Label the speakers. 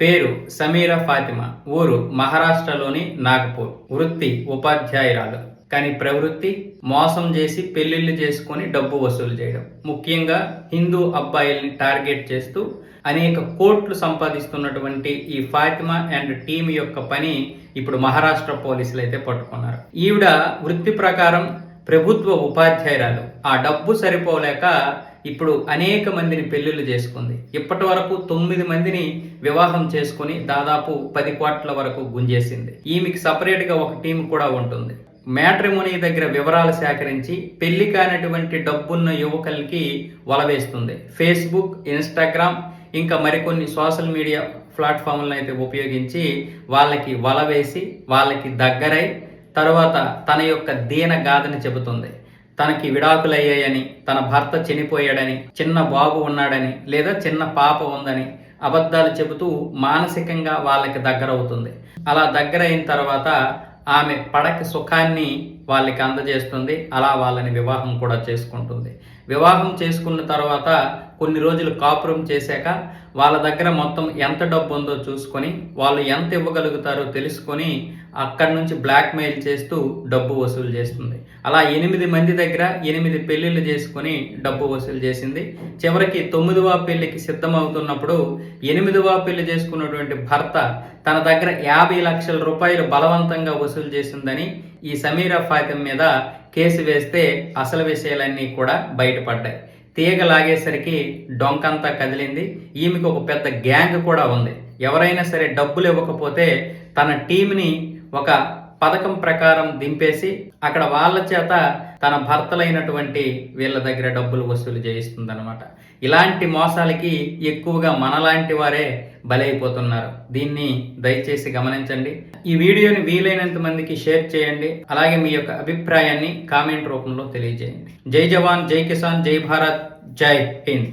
Speaker 1: పేరు సమీరా ఫాతిమా ఊరు మహారాష్ట్రలోని నాగపూర్. వృత్తి ఉపాధ్యాయురాలు. కానీ ప్రవృత్తి మోసం చేసి పెళ్ళిళ్ళు చేసుకొని డబ్బు వసూలు చేయడం. ముఖ్యంగా హిందూ అబ్బాయిల్ని టార్గెట్ చేస్తూ అనేక కోట్లు సంపాదిస్తున్నటువంటి ఈ ఫాతిమా అండ్ టీం యొక్క పని ఇప్పుడు మహారాష్ట్ర పోలీసులు అయితే పట్టుకున్నారు. ఈవిడ వృత్తి ప్రకారం ప్రభుత్వ ఉపాధ్యాయురాలు. ఆ డబ్బు సరిపోలేక ఇప్పుడు అనేక మందిని పెళ్ళిళ్ళు చేసుకుంది. ఇప్పటి వరకు తొమ్మిది మందిని వివాహం చేసుకుని దాదాపు పది కోట్ల వరకు గుంజేసింది. ఈమెకి సపరేట్గా ఒక టీం కూడా ఉంటుంది. మ్యాట్రిమోనీ దగ్గర వివరాలు సేకరించి పెళ్ళి కానటువంటి డబ్బున్న యువకులకి వలవేస్తుంది. ఫేస్బుక్ ఇన్స్టాగ్రామ్ ఇంకా మరికొన్ని సోషల్ మీడియా ప్లాట్ఫామ్లను అయితే ఉపయోగించి వాళ్ళకి వల వేసి వాళ్ళకి దగ్గరై తర్వాత తన యొక్క దీన గాథని చెబుతుంది. తనకి విడాకులయ్యాయని తన భర్త చనిపోయాడని చిన్న బాబు ఉన్నాడని లేదా చిన్న పాప ఉందని అబద్ధాలు చెబుతూ మానసికంగా వాళ్ళకి దగ్గరవుతుంది. అలా దగ్గర అయిన తర్వాత ఆమె పడక సుఖాన్ని వాళ్ళకి అందజేస్తుంది. అలా వాళ్ళని వివాహం కూడా చేసుకుంటుంది. వివాహం చేసుకున్న తర్వాత కొన్ని రోజులు కాపురం చేశాక వాళ్ళ దగ్గర మొత్తం ఎంత డబ్బు ఉందో చూసుకొని వాళ్ళు ఎంత ఇవ్వగలుగుతారో తెలుసుకొని అక్కడి నుంచి బ్లాక్మెయిల్ చేస్తూ డబ్బు వసూలు చేస్తుంది. అలా ఎనిమిది మంది దగ్గర ఎనిమిది పెళ్ళిళ్ళు చేసుకొని డబ్బు వసూలు చేసింది. చివరికి తొమ్మిదవ పెళ్ళికి సిద్ధమవుతున్నప్పుడు ఎనిమిదవ పెళ్ళి చేసుకున్నటువంటి భర్త తన దగ్గర యాభై లక్షల రూపాయలు బలవంతంగా వసూలు చేసిందని ఈ సమీరా ఫాతిమ మీద కేసు వేస్తే అసలు విషయాలన్నీ కూడా బయటపడ్డాయి. తీగ లాగేసరికి డొంకంతా కదిలింది. ఈమెకు ఒక పెద్ద గ్యాంగ్ కూడా ఉంది. ఎవరైనా సరే డబ్బులు ఇవ్వకపోతే తన టీంని ఒక పథకం ప్రకారం దింపేసి అక్కడ వాళ్ళ చేత తన భర్తలైనటువంటి వీళ్ళ దగ్గర డబ్బులు వసూలు చేయిస్తుందనమాట ఇలాంటి మోసాలకి ఎక్కువగా మనలాంటి వారే బలైపోతున్నారు. దీన్ని దయచేసి గమనించండి. ఈ వీడియోని వీలైనంత మందికి షేర్ చేయండి. అలాగే మీ యొక్క అభిప్రాయాన్ని కామెంట్ రూపంలో తెలియజేయండి. జై జవాన్ జై కిసాన్ జై భారత్ జై హింద్.